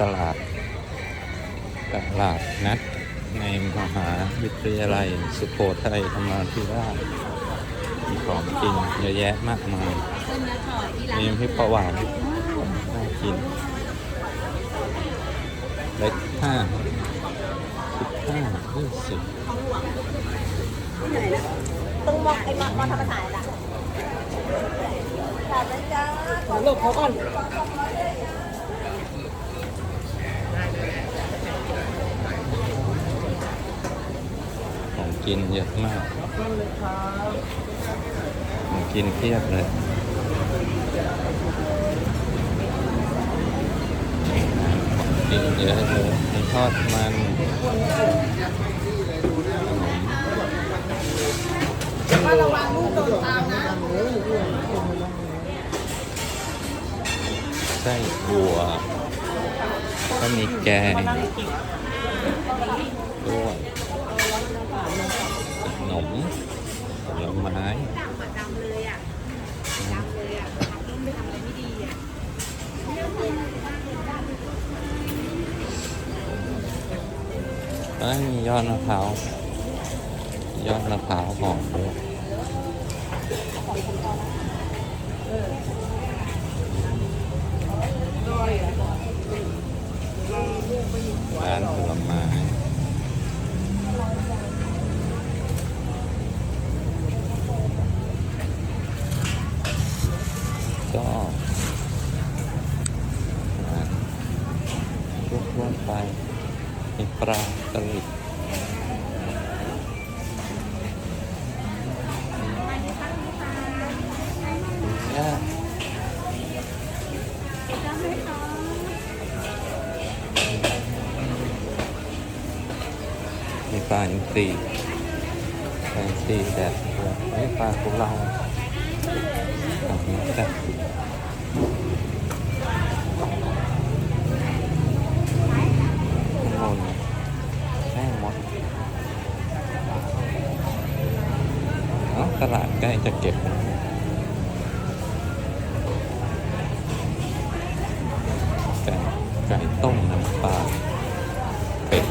ตลาด ตลาดนัดในมหาวิทยาลัยสุโขทัยธรรมาธิราชมีของกินเยอะแยะมากมายมีพริกปลาหวานน่ากินเล็กห้าสิบห้ายี่สิบต้องมองไอ้มองมองธรรมศาสตร์อะค่ะนะจ๊ะขอหลบเขาก่อน ของ กินเยอะมากของกินเพียบเลยของกินเยอะเลยมีทอดมันขนมว่าระวังลูกโดนตามนะไส้บัวก็มีแกงด้วยขนม ผลไม้เอ้ยมียอดมะพร้าวยอดมะพร้าวหอมด้วยร้านผลไม้ก็ร้านทั่วๆไปมี ปลาตลิดย่างมีปลาอินทรีปลาอินทรีแดดเดียวไม่ปลาของเราของนี้แดดเดียวข้างบนแม่มดเอ้า ตลาดใกล้จะเก็บ ไก่ไก่ต้มน้ำปลาเป็ด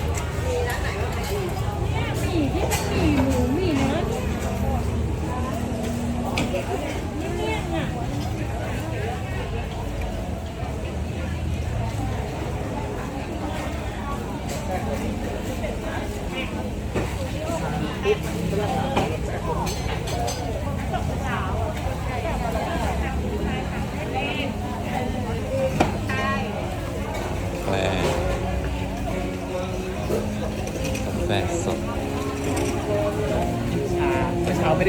แกลกาแฟสด เมื่อเช้า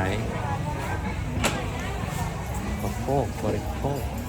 ของใช้บริโภคบริโภค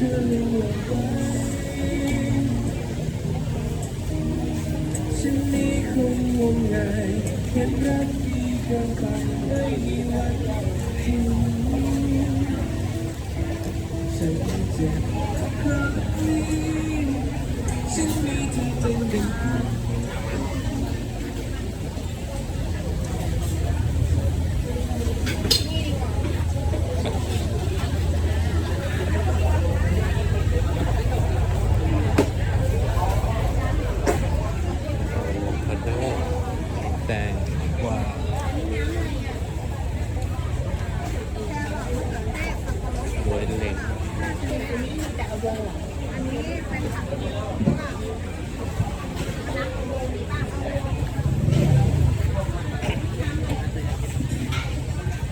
ฉันนี้คงงมงายเห็นรักดีเกินไปไม่มีวันทิ้งฉันเจ็บครั้งนี้ฉันมีเธอเป็นดังเพื่อน โอ้โหแดงกว่าบวยเหล็ก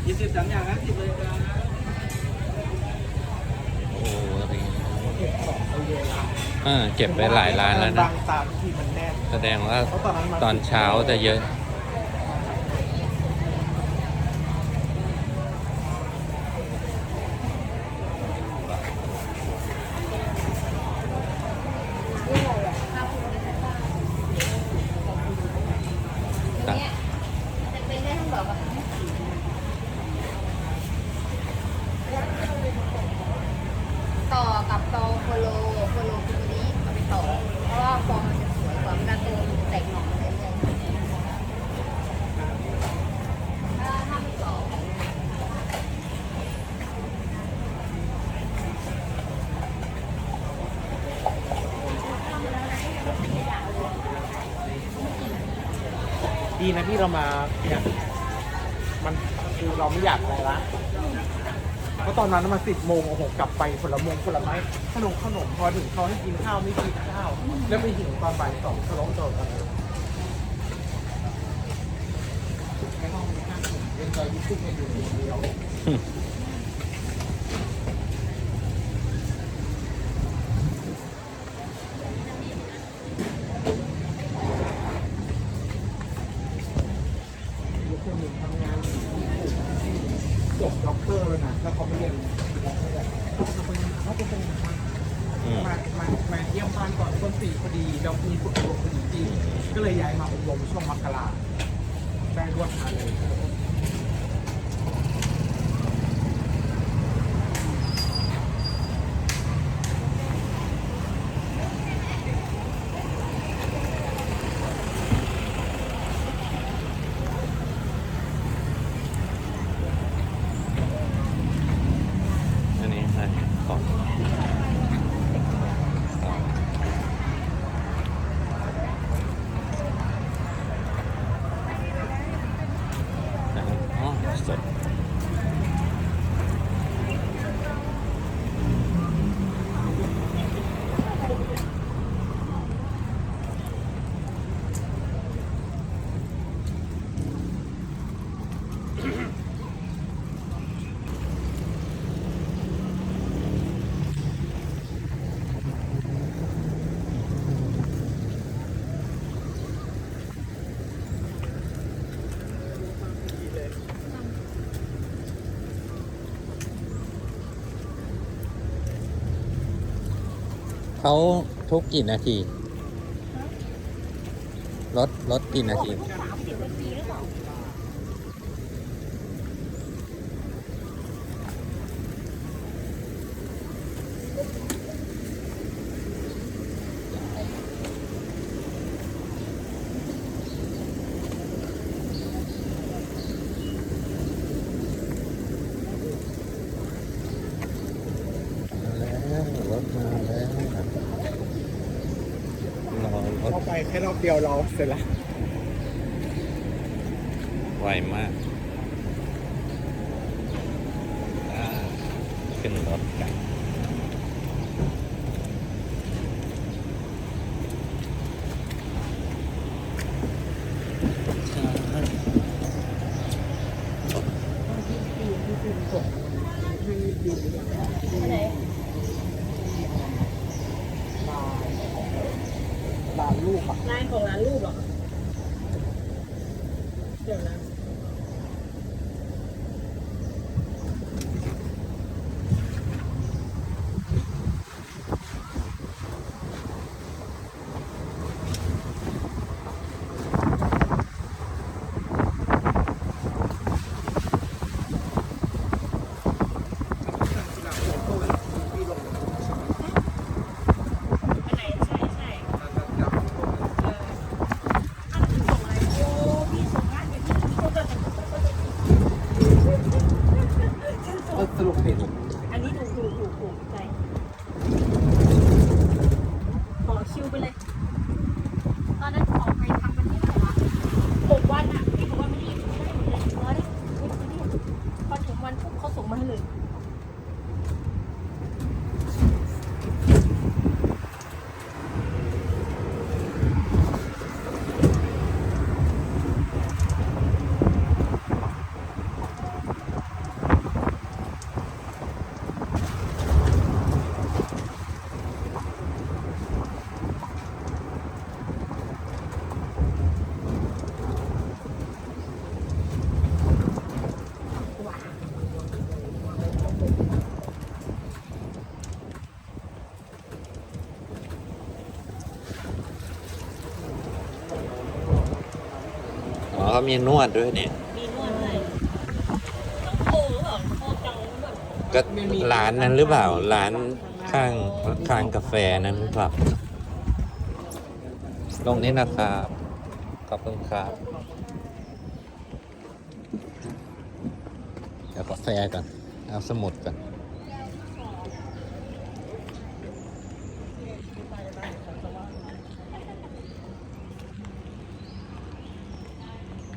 ยี่สิบสามอย่างนะสิบเลยครับ โอ้โหอะไรเงี้ย เก็บของเอาเยอะ อ่า เก็บไปหลายร้านแล้วนะบางตามที่มันแน่นแสดงว่าเพราะตอนนั้นมัน ตอนเช้าจะเยอะ ตัก จะเป็นได้ทั้งดอกอะต่อกับตองโคโลโคโลคือตัวนี้เอาไปต่อ เพราะว่าฟองมันจะสวยกว่าเวลาเติมแตกหน่ออะไรเงี้ยถ้าถ้าไม่ต่อ ดีนะ ที่เรามาเนี่ยมันคือเราไม่อยากอะไรละเพราะตอนนั้นมาสิบโมงโอ้โหกลับไปผลมงผลไม้ขนมขนมพอถึงเขาให้กินข้าวไม่กินข้าว แล้วไปหิวตอนบ่ายสองทะเลาะกันในห้องมีข้างผมเป็นจอยยิ่งขึ้นมาอยู่คนเดียว จบด็อกเตอร์เลยนะแล้วเขาไม่เรียนด็อกเตอร์แบบเขาเป็นเป็นอืมมามามาเยี่ยมบ้านก่อนต้นปีพอดีเรามีฝึกอบรมพอดีจริงก็เลยย้ายมาอบรมช่วงมกราได้รวดมาเลย อันนี้อะไรของต่อไหนอ๋อสด เขาทุกกี่นาที รถ รถกี่นาที แค่รอบเดียวเราเสร็จละไวมากขึ้นรถกัน อันไหน ร้านลูกอะ ลายของร้านรูปเหรอ เดี๋ยวนะ อันไหนใช่ใช่เอออันนั้นส่งอะไรโอ้พี่ส่งงานไปที่นี่ก็จะ สรุปเป็น อันนี้ถูกถูกถูกถูกใจต่อคิวไปเลย ตอนนั้นออกไปทำวันที่เท่าไหร่วะหกวันอะพี่บอกว่าไม่รีบไม่ได้หมดเลยรอดิไม่ไม่รีบพอถึงวันปุ๊บเขาส่งมาให้เลย อ๋อ เขามีนวดด้วยเนี่ยมีนวดด้วยต้องโทรหรอเปล่าโทรจองนวดก็ร้านนั้นหรือเปล่าร้านข้างข้างกาแฟนั้นหรือเปล่าตรงนี้นะครับขอบคุณครับเดี๋ยวกาแฟก่อนเอาสมุดก่อน